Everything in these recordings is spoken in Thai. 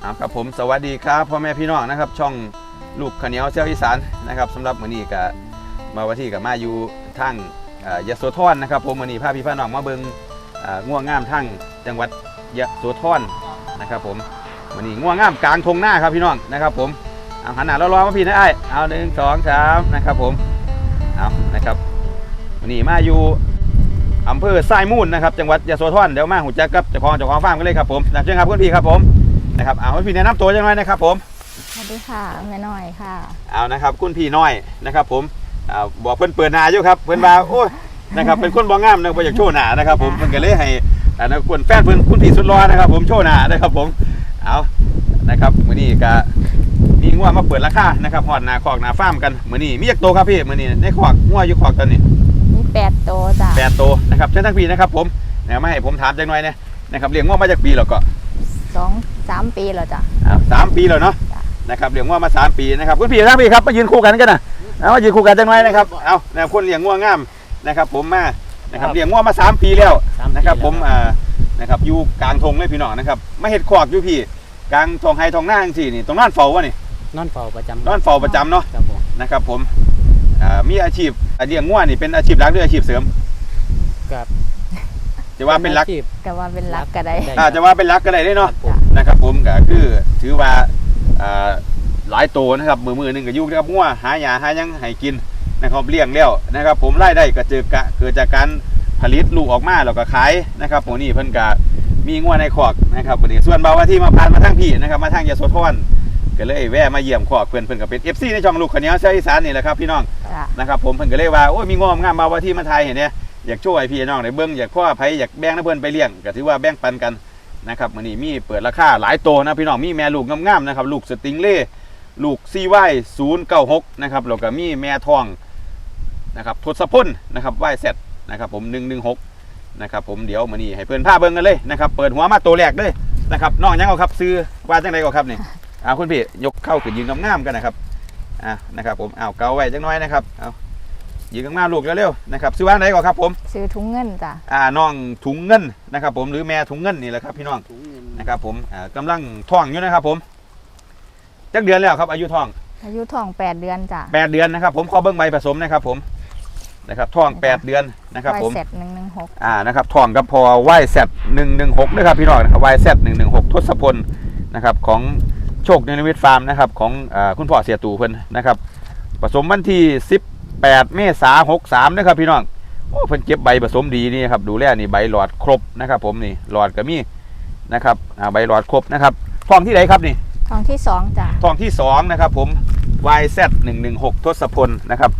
เอาครับผมสวัสดีครับพ่อแม่พี่น้องนะครับ ช่องลูกขาวเหนียวเซี่ยวอีสานนะครับสำหรับมื้อนี้ก็มาวันที่กับมาอยู่ทางเอ่อยโสธรนะครับผมมื้อนี้พาพี่พี่น้องมาเบิ่งง่วงงามทางจังหวัดยะโสธรนะครับผมมื้อนี้ง่วงงามกลางทงหน้าครับพี่น้องนะครับ ผมเอาหันหน้ารอๆมาพี่นะไอ้เอาหนึ่งสองสามนะครับผมเอานะครับมื้อนี้มาอยู่อำเภอทรายมูลนะครับจังหวัดยะโสธรเดี๋ยวมาหูจักกับเจ้าของเจ้าของฟาร์มกันเลยครับผมนะเชิญครับคุณพี่ครับผม นะครับเอาให้พี่แนะนำตัวจังหน่อยนะครับผมสวัสดีค่ะแม่น้อยค่ะ เอานะครับคุณพี่น้อยนะครับ ผมอ่าบอกเพิ่นเปิดหนาอยู่ครับเพิ่นว่าโอ้ยนะครับเป็นคนบ่งามนะบ่อยากโชว์หน้านะครับ ผมเพิ่นก็เลยให้อ่านะคนแฟนเพิ่นคุณพี่สุดรอนะครับ ผมโชว์หน้านะครับผมเอานะครับมื้อนี้ก็มีงัวมาเปิดราคานะครับฮอดหน้าคอกหน้าฟาร์มกันมื้อนี้มีจักโตวครับพี่มื้อนี้ในคอกงัวอยู่คอกตอนนี้มีแปดโตวจ้ะแปดโตวนะครับเชิญทั้งพี่นะครับ ผมนะมาให้ผมถามจังหน่อยนะนะครับเลี้ยงงัวมาจากปีแล้วก็ สองสามปีแล้วจ้ะ อ้าวสามปีแล้วเนาะจ้ะ นะครับเลี้ยงงัวมาสามปีนะครับคุณพี่ทั้งพี่ครับมายืนคู่กันกันนะเอามายืนคู่กันจังไว้นะครับเอานะครับคนเลี้ยงงัวงามนะครับ ผมมานะครับครับเลี้ยงงัวมาสามปีแล้วสามปีนะครับ แล้ว ผมอ่านะครับอยู่กลางทงเลยพี่น้องนะครับมาเห็ดขวากอยู่พี่ กลางทองไฮทองหน้าจังสี่นี่ตรงนั้นเฝ้าวะนี่นอนเฝ้าประจำนอนเฝ้าประจำเนาะครับผมนะครับผมอ่ามีอาชีพอ่าเลี้ยงงัวนี่เป็นอาชีพหลักหรืออาชีพเสริม กับ จะว่าเป็นหลักอาชีพ ก็ว่าเป็นรักก็ได้ได้ อาจจะว่าเป็นหลักก็ได้เด้คเนาะรับผมนะครับ ผมก็คือถือว่าอ่าหลายตัวนะครับมือมือหนึ่งก็อยุ่กับงัวหาหยาหาหยังให้กินนะครับเลี้ยงแล้วนะครับ ผมรายได้ก็เจอกะเกิดจากการผลิตลูกออกมาแล้วก็ขายนะครับผมนี่เพิ่นก็มีงัวในคอกนะครับวันนี้ส่วนเบาว่าที่มาผ่านมาทางพี่นะครับมาทางยโสธรก็เลยแวะมาเยี่ยมคอกเพื่อนเพิ่นก็เป็น FC ในช่องลูกขาวเหนียวเสียอีสานนี่แหละครับพี่น้อง จ้ะ นะครับผมเพิ่นก็เลยว่าโอ้ยมีงอมงามมาว่าที่มาไทยเห็นเนี่ย อยากช่วยพี่น้องในเบิ้งอยากพ่อไผอยากแบ่งนะเพิ่นไปเลี้ยงก็ถือว่าแบ่งปันกันนะครับมื้อนี้มีเปิดราคาหลายโตวนะพี่น้องมีแม่ลูกงามๆนะครับลูกสติงเล่ลูกซีไว096นะครับแล้วก็มีแม่ทองนะครับทศพลนะครับไวเซตนะครับผม116นะครับผมเดี๋ยวมื้อนี้ให้เพิ่นพาเบิ่งกันเลยนะครับเปิดหัวมาตัวแรกเลยนะครับน้องยังเอาครับซื้อว่าจังไดก็ครับนี่อ่าคุณพี่ยกเข้าขึ้นยืนงามๆกันนะครับอะนะครับผมเอาเกาไว้จังน้อยนะครับเอา ยิงข้างหน้าลูกเร็วๆนะครับซื้อว่างไหนก่อนครับผมซื้อถุงเงินจ้ะอ่าน้องถุงเงินนะครับผมหรือแม่ถุงเงินนี่แหละครับพี่น้องนะครับผมอ่ากำลังท้องอยู่นะครับผมจักเดือนแล้วครับอายุท้อง อายุท้องแปดเดือนจ้ะแปดเดือนนะครับผมขอเบิ้งใบผสมนะครับผมนะครับท้องแปดเดือนนะครับไวผมเสร็จหนึ่งหนึ่งหกอ่านะครับท้องกับพอไหวแซดหนึ่งหนึ่งหกนะครับพี่น้องนะครับไหวแซดหนึ่งหนึ่งหกทศพลนะครับของโชคเนรมิตฟาร์มนะครับของอ่าคุณพ่อเสียตู่เพิ่นนะครับผสมวันที่ 18เมษายน63นะครับพี่น้องโอ้เพิ่นเก็บใบผสมดีนี่ครับดูแลนี่ใบหลอดครบนะครับ ผมนี่หลอดก็มีนะครับอ่าใบหลอดครบนะครับท้องที่ไหนครับนี่ท้องที่สองจ้ะท้องที่สองนะครับผม YZ 116 ทศพลนะครับ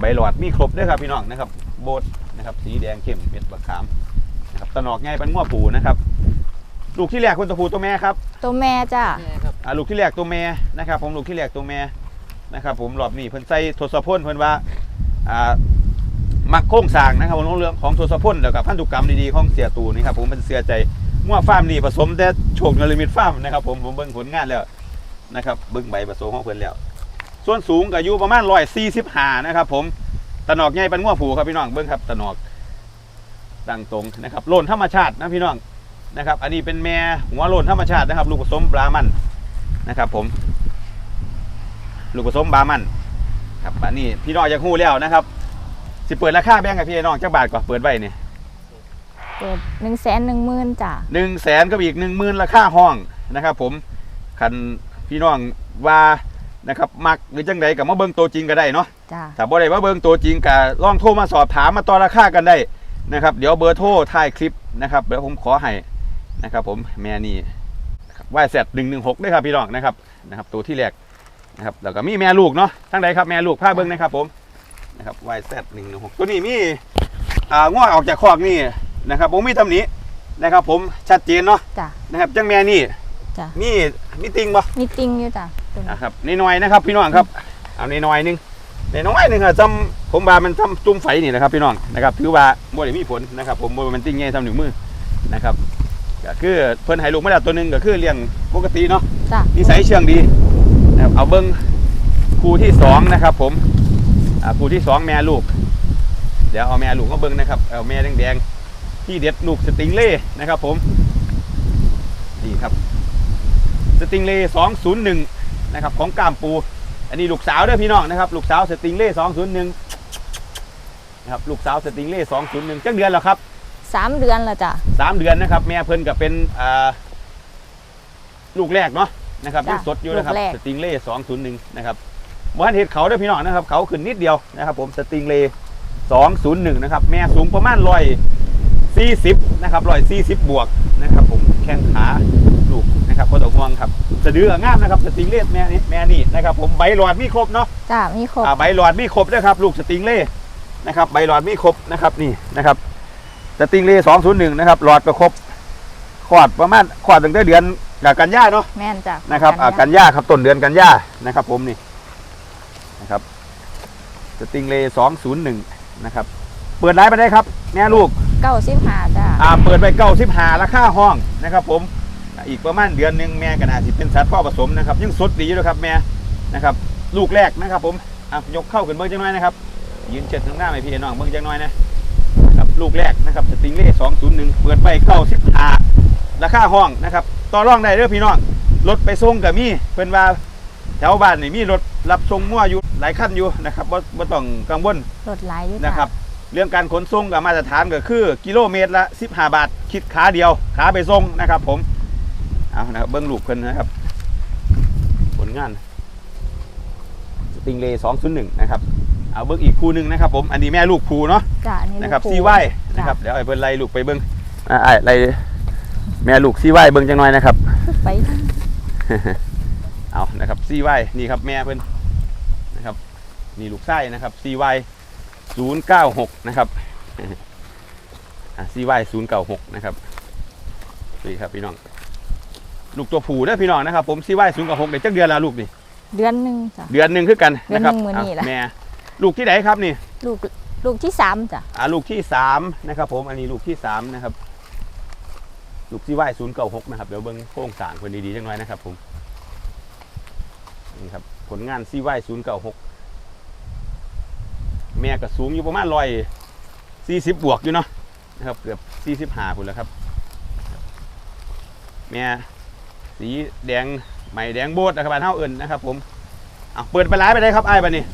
ใบหลอดมีครบด้วยครับพี่น้องนะครับ โบดนะครับสีแดงเข้มเม็ดบักขามนะครับตะหนอกง่ายเป็นง้วผูนะครับลูกที่แรกคุณตะผูตัวแม่ครับ ตัวแม่จ้ะอ่าลูกที่แรกตัวแม่นะครับ ผมลูกที่แรกตัวแม่นะครับ ผมรอบนี้เพิ่นใส่ทศพลเพิ่นว่าอ่า มักโค้งสร้างนะครับผมเรื่องของทศพลแล้วกับพันธุกรรมดีๆของเสียตูนี่ครับผมเป็นเสียใจมั่วฟาร์มนี่ผสมแต่โชคเนลิมิตฟาร์มนะครับผมผมเบิ่งผลงานแล้วนะครับเบิ่งใบผสมของเพิ่นแล้ว ส่วนสูงก็อยู่ประมาณ145นะครับผมตะหนอกใหญ่เป็นงัวผูครับพี่น้องเบิ่งครับตะหนอกดังตรงนะครับโลนธรรมชาตินะพี่น้องนะครับ อันนี้เป็นแม่หัวโลนธรรมชาตินะครับ ลูกผสมบรามันนะครับ ผม ลูกผสมบามัน ครับอันนี้พี่น้องอยากฮู้แล้วนะครับ สิเปิดราคาแบ่งกับพี่น้องจักบาทก่อนเปิดไว้นี่เปิดหนึ่งแสนหนึ่งหมื่นจ้ะหนึ่งแสนกับอีกหนึ่งหมื่นราคาห้องนะครับ ผมคันพี่น้องว่านะครับมักหรือจังใดกับมาเบิ่งตัวจริงก็ได้เนาะจ้ะถ้าบ่ได้มาเบิ่งตัวจริงก็ลองโทรมาสอบถามมาต่อราคากันได้นะครับเดี๋ยวเบอร์โทรท้ายคลิปนะครับเดี๋ยวผมขอให้นะครับ ผมแม่นี่วายเซตหนึ่งหนึ่งหกด้วยครับพี่น้องนะครับนะครับ ตัวที่แรก นะครับแล้วก็มีแม่ลูกเนาะทั้งใดครับแม่ลูกพาเบิ่งนะครับผมนะครับวายเซตหนึ่งหนึ่งหกตัวนี้มีอ่างอกออกจากคอกนี่นะครับผมมีตำหนินะครับผมชัดเจนเนาะจ้ะนะครับจังแม่นี่จ้ะมีมีติงบ่มีติงอยู่จ้ะตัวนี้นะครับนน้อยๆนะครับพี่น้องครับเอานน้อยๆหนึงน้อยๆหนึงอะจำผมว่ามันจำจุ่มไฟนี่นะครับพี่น้องนะครับถือว่าบ่ได้มีผลนะครับ ผมบ่มันติ้งใหญ่ทำหนึ่งมือนะครับก็คือเพิ่นให้ลูกมาแล้วตัวหนึงก็คือเลี้ยงปกติเนาะจ้ะนิสัยเชื่องดีนะครับ เอาเบิ้งคู่ที่สองนะครับผมอ่าคู่ที่สองแม่ลูก เดี๋ยวเอาแม่ลูกมาเบิ้งนะครับ เอาแม่แดงๆที่เด็ดลูกสติงเล่นะครับผมนี่ครับสสติงเล่201นะครับของกามปู อันนี้ลูกสาวเด้อพี่น้องนะครับ ลูกสาวสติงเล่201นะครับลูกสาวสติงเล่201จักเดือนแล้วครับสามเดือนแล้วจ้ะสามเดือนนะครับ แม่เพิ่นก็เป็นอ่าลูกแรกเนาะ นะครับจ้ะยังสดอยู่นะครับลูกแรกสติงเล่สองศูนย์หนึ่งนะครับบ้านเห็ดเขาเด้วยพี่น้องนะครับ เขาขึ้นนิดเดียวนะครับ ผมสติงเล่สองศูนย์หนึ่งนะครับ แม่สูงประมาณร้อยสี่สิบนะครับร้อยสี่สิบบวกนะครับ ผมแข้งขาลูกนะครับพอตกห่วงครับสะดือก็งามนะครับ สติงเล่แม่นี่แม่นี่นะครับ ผมใบหลอดมีครบเนาะจ้ะมีครบอ่าใบหลอดมีครบด้วยครับ ลูกสติงเล่นะครับ ใบหลอดมีครบนะครับนี่นะครับสติงเล่สองศูนย์หนึ่งนะครับหลอดประครบ ขอดประมาณขอดตั้งแต่เดือนกันยาเนาะแม่นจ้ะนะครับอ่ากันยาครับต้นเดือนกันยานะครับ ผมนี่นะครับสติงเล่สองศูนย์หนึ่งนะครับ เปิดไลฟ์ไปได้ครับ แม่ลูกเก้าสิบห้าจ้ะอ่าเปิดไปเก้าสิบหาราคาห้องนะครับผมอ่าอีกประมาณเดือนหนึ่งแม่ก็น่าสิเป็นสัตว์พ่อผสมนะครับ ยังสดดีอยู่เลยครับแม่นะครับ ลูกแรกนะครับ ผมอะยกเข้าขึ้นเบิ้งจังน้อยนะครับ ยืนเช็ดข้างหน้าให้พี่น้องเบิ้งจังน้อยนะนะครับลูกแรกนะครับสติงเล่สองศูนย์หนึ่งเปิดไปเก้าสิบหา ราคาห้องนะครับต่อรองได้เด้อพี่น้องรถไปส่งกับมีเพิ่นว่าแถวบ้านนี่มีรถรับส่งมั่วอยู่หลายคันอยู่นะครับบ่บ่ต้องกังวลรถหลายอยู่จ้ะนะครับ เรื่องการขนส่งกับมาตรฐานก็คือกิโลเมตรละ15 บาท คิดขาเดียวขาไปส่งนะครับ ผมเอานะครับเบิ้งลูกเพิ่นนะครับ ผลงานสติงเล201นะครับเอาเบิ้งอีกคู่หนึ่งนะครับ ผมอันนี้แม่ลูกภูเนาะจ้ะอันนี้นะครับลูกซีปูไว้นะครับเดี๋ยวไอ้เพิ่นไล่ลูกไปเบิ้งอ่าไอ้ไล่ แม่ลูกซีไว้เบิ้งจังหน่อยนะครับ ไปเอานะครับซีไว้นี่ครับแม่เพิ่นนะครับ นี่ลูกไส้นะครับซีไว้ศูนย์เก้าหกนะครับซีไว้ศูนย์เก้าหกนะครับนี่ครับพี่น้อง ลูกตัวผู้เด้อพี่น้องนะครับ ผมซีไว้ศูนย์เก้าหกเด็กจักเดือนละลูกนี่เดือนหนึ่งจ้ะเดือนหนึ่งคือกันนะครับเดือนหนึ่งมื้อนี้ล่ะอะแม่ลูกที่ไหนครับนี่ ลูกลูกที่สามจ้ะอ่าลูกที่สามนะครับ ผมอันนี้ลูกที่สามนะครับ ลูกซีไว้ศูนย์เก้าหกนะครับเดี๋ยวเบิ้งโครงสร้างคนดีๆจังหน่อยนะครับผมนี่ครับผลงานซีไว้ศูนย์เก้าหกแม่ก็สูงอยู่ประมาณร้อยสี่สิบบวกอยู่เนาะนะครับเกือบสี่สิบห้าพุ่นแล้วครับ แม่สีแดงไหมแดงโบดนะครับบ้านเฮาเอิญนะครับ ผมเอาเปิดไปร้ายไปได้ครับไอ้ายบันนี้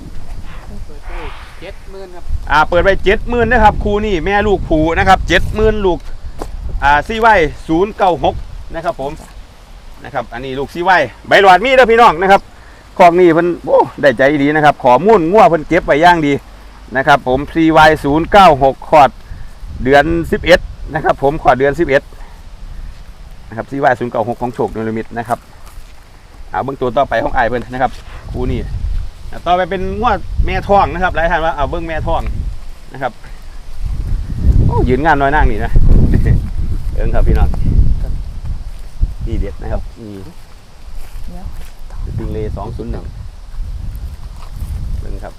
เปิดตู้เจ็ดหมื่นครับอ่าเปิดไปเจ็ดหมื่นนะครับครูนี่แม่ลูกผูนะครับเจ็ดหมื่นลูก อ่าซีไว้ศูนย์เก้าหกนะครับผมนะครับอันนี้ลูกซีไว้ใบหลอดมีเด้อพี่น้องนะครับคอกนี่เพิ่นโอ้ได้ใจดีนะครับขอมุ่นงัวเพิ่นเก็บไว้อย่างดีนะครับผม CY 0 9 6ขอดเดือน 11 นะครับผมขอดเดือน 11 นะครับ CY 0 9 6ของโชคนิรมิตนะครับเอาเบื้องตัวต่อไปของไอเพิ่นนะครับครูนี่ต่อไปเป็นงวดแม่ท้องนะครับหลายท่านว่าเอาเบื้องแม่ท้องนะครับโอ้ยืนงานน้อยนั่งนี่นะ เอิงครับพี่น้องนี่เด็ดนะครับนี่เดี๋ยวปิงเลสองศูนย์หนึ่งเบิ่งครับ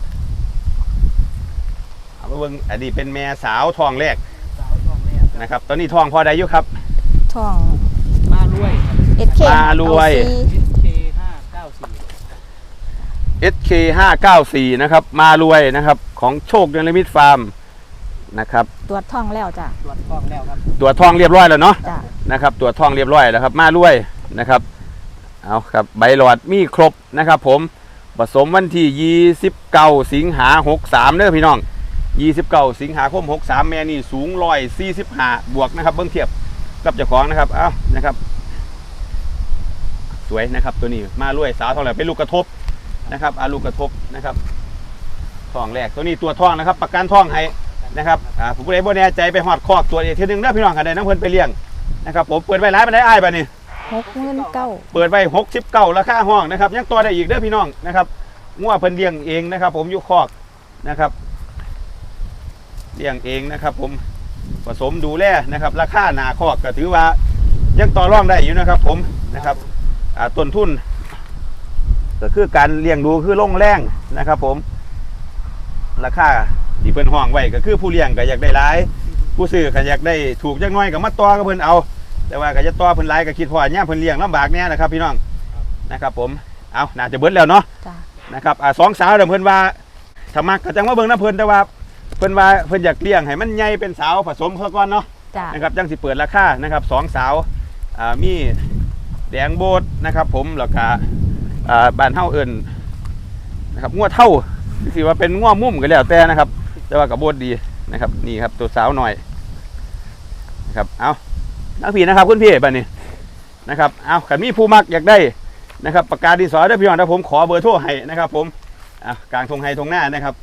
เอามาเบิ่งอันนี้เป็นแม่สาวทองแรกสาวทองแม่ครับนะครับ ตอนนี้ทองพอได้อยู่ครับท่องมารวยครับ SK มารวย SK ห้าเก้าสี่ SK 594นะครับ มารวยนะครับ ของโชคเดลมิตฟาร์ม นะครับ ตรวจท่องแล้วจ้ะตรวจทองแล้วครับตัวจทองเรียบร้อยแล้วเนาะจ้ะนะครับตัวจทองเรียบร้อยแล้วครับ มารวยนะครับเอาครับใบหลอดมีครบนะครับ ผมผสมวันที่29สิงหา63เด้อพี่น้อง29สิงหาคม63แม่นี่สูง145บวกนะครับ เบิ้งเทียบกับเจ้าของนะครับเอานะครับ สวยนะครับ ตัวนี้มารวยสาวทองแหลมเป็นลูกกระทบนะครับอาลูกกระทบนะครับทองแรกตัวนี้ตัวทองนะครับ ประกันทองให้ นะครับอ่าผมก็เลยบ่แน่ใจไปหอดคอกตัวเอกทีหนึงนะพี่น้องกันได้น้ำเพิ่นไปเลี้ยงนะครับผมเปิดไว้ร้ายไปได้อ้ายไปนี่หกหมื่นเก้าเปิดไว้69ราคาห้องนะครับยังตัวได้อีกเด้อพี่น้องนะครับงัวเพิ่นเลี้ยงเองนะครับ ผมอยู่คอกนะครับเลี้ยงเองนะครับ ผมผสมดูแลนะครับ ราคาหนาคอกก็ถือว่ายังต่อรองได้อยู่นะครับ ผมนะครับอ่าต้นทุน ก็คือการเลี้ยงดูคือลงแรงนะครับ ผม ราคา ที่เพิ่นห้องไว้ก็คือผู้เลี้ยงก็อยากได้หลาย ผู้ซื้อก็อยากได้ถูกจักหน้อยก็มาต่อกับเพิ่นเอา แต่ว่าก็จะต่อเพิ่นหลายก็คิดพอย่ามเพิ่นเลี้ยงลำบากแน่นะครับ พี่น้องนะครับ ผมเอาน่าจะเบิดแล้วเนาะจ้ะนะครับอ่าสองสาวเดิมเพิ่นว่าถ้ามักก็จังว่าเบิ่งน้ำเพิ่นแต่ว่าเพิ่นว่าเพิ่นอยากเลี้ยงให้มันใหญ่เป็นสาวผสมซะก่อนเนาะจ้ะนะครับจังสิเปิดราคานะครับสองสาวอ่ามีแดงโบดนะครับ ผมแล้วก็อ่าบ้านเฮาเอิ้นนะครับงัวเท่าสิว่าเป็นงัวมุ่มก็แล้วแต่นะครับ แต่ว่ากับโบดดีนะครับนี่ครับตัวสาวหน่อยนะครับเอานักพี่นะครับคุณพี่บัดนี้นะครับเอาขันมีผู้มักอยากได้นะครับปากกาดินสอได้อพี่น้องถ้าผมขอเบอร์โทรให้นะครับผมอะกลางทงไฮทงหน้านะครับ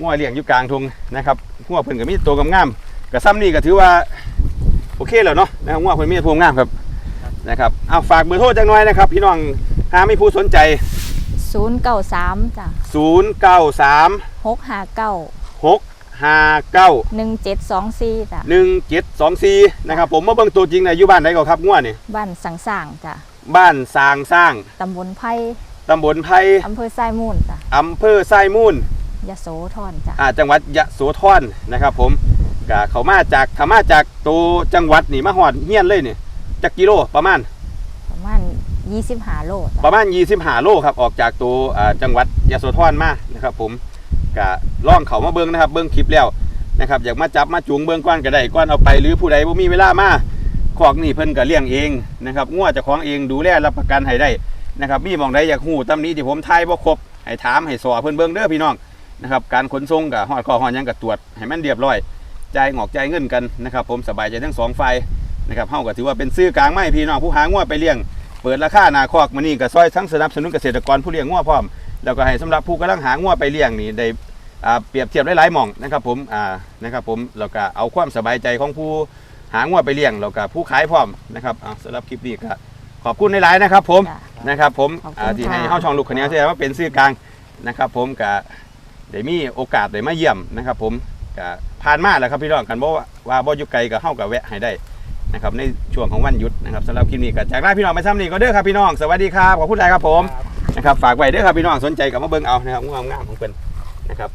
งัวเลี้ยงอยู่กลางทงนะครับงัวเพิ่นก็มีตัวงามๆกับซ้ำนี่ก็ถือว่าโอเคแล้วเนาะนะครับงัวเพิ่นมีตัวงามครับนะครับเอาฝากเบอร์โทรจังหน่อยนะครับ พี่น้องหาไม่ผู้สนใจศูนย์เก้าสามจ้ะ093 หกห้าเก้า659หนึ่งเจ็ดสองสี่จ้ะหนึ่งเจ็ดสองสี่นะครับผมมาเบิ่งตัวจริงในะอยู่บ้านไหนก่อนครับง่วนี่บ้านสังสางจ้ะบ้านสร้างสร้างตำบลไผ่ตำบลไผ่อำเภอไซมูนจ้ะอำเภอไส้มูลยโสธรจ้ะอ่าจังหวัดยะโสธรนะครับ ผมกะเขามาจากเขามาจากตัวจังหวัดนี่มาหอดเฮียนเลยนี่จักกิโลประมาณประมาณยี่สิบห้าโลปจ้ะระมาณ25โลครับออกจากตัวอ่าจังหวัดยะโสธรมานะครับผม กะล่องเขามาเบิ่งนะครับ เบิ่งคลิปแล้วนะครับอยากมาจับมาจูงเบิ่งก้อนก็ได้ก้อนเอาไปหรือผู้ใดบ่มีเวลามาขอกนี่เพิ่นก็เลี้ยงเองนะครับงัวเจ้าของเองดูแลรับประกันให้ได้นะครับมีมองใดอยากหูตำนี้ที่ผมทายบ่ครบให้ถามให้สอเพิ่นเบิ่งเด้อพี่น้องนะครับการขนส่งกับฮอดข้อฮอดยังกับตรวจให้มันเรียบร้อยจ่ายงอกจ่ายเงินกันนะครับผมสบายใจทั้งสองฝ่ายนะครับเฮาก็ถือว่าเป็นซื้อกลางไม้พี่น้องผู้หางัวไปเลี้ยง เปิดราคาหนาคอกมื้อนี้ก็ซอยทั้งสนับสนุนเกษตรกรผู้เลี้ยงงัวพร้อม แล้วก็ให้สำหรับผู้กำลังหางัวไปเลี้ยงนี่ได้อ่าเปรียบเทียบหลายๆหม่องนะครับผมอ่านะครับผมแล้วก็เอาความสบายใจของผู้หางัวไปเลี้ยงแล้วก็ผู้ขายพร้อมนะครับเอาสำหรับคลิปนี้ก็ขอบคุณหลายๆนะครับผมจ้ะนะครับผมขอบคุณอ่าที่ให้ค่ะเฮาช่องลูกคะแนนแสดงว่าเป็นสื่อกลางนะครับ ผมก็ได้มีโอกาสได้มาเยี่ยมนะครับ ผมก็ผ่านมาแล้วครับพี่น้องกันบ่ว่าว่าบ่อยู่ไกลก็เฮาก็แวะให้ได้นะครับในช่วงของวันหยุดนะครับสำหรับคลิปนี้ก็จากลาพี่น้องไปซ้ำนี้ก็เด้อครับพี่น้องสวัสดีครับขอบคุณหลายครับผมครับ นะครับฝากไว้เด้อครับพี่น้องสนใจกับมาเบิ่งเอานะครับงามๆของเพิ่นนะครับ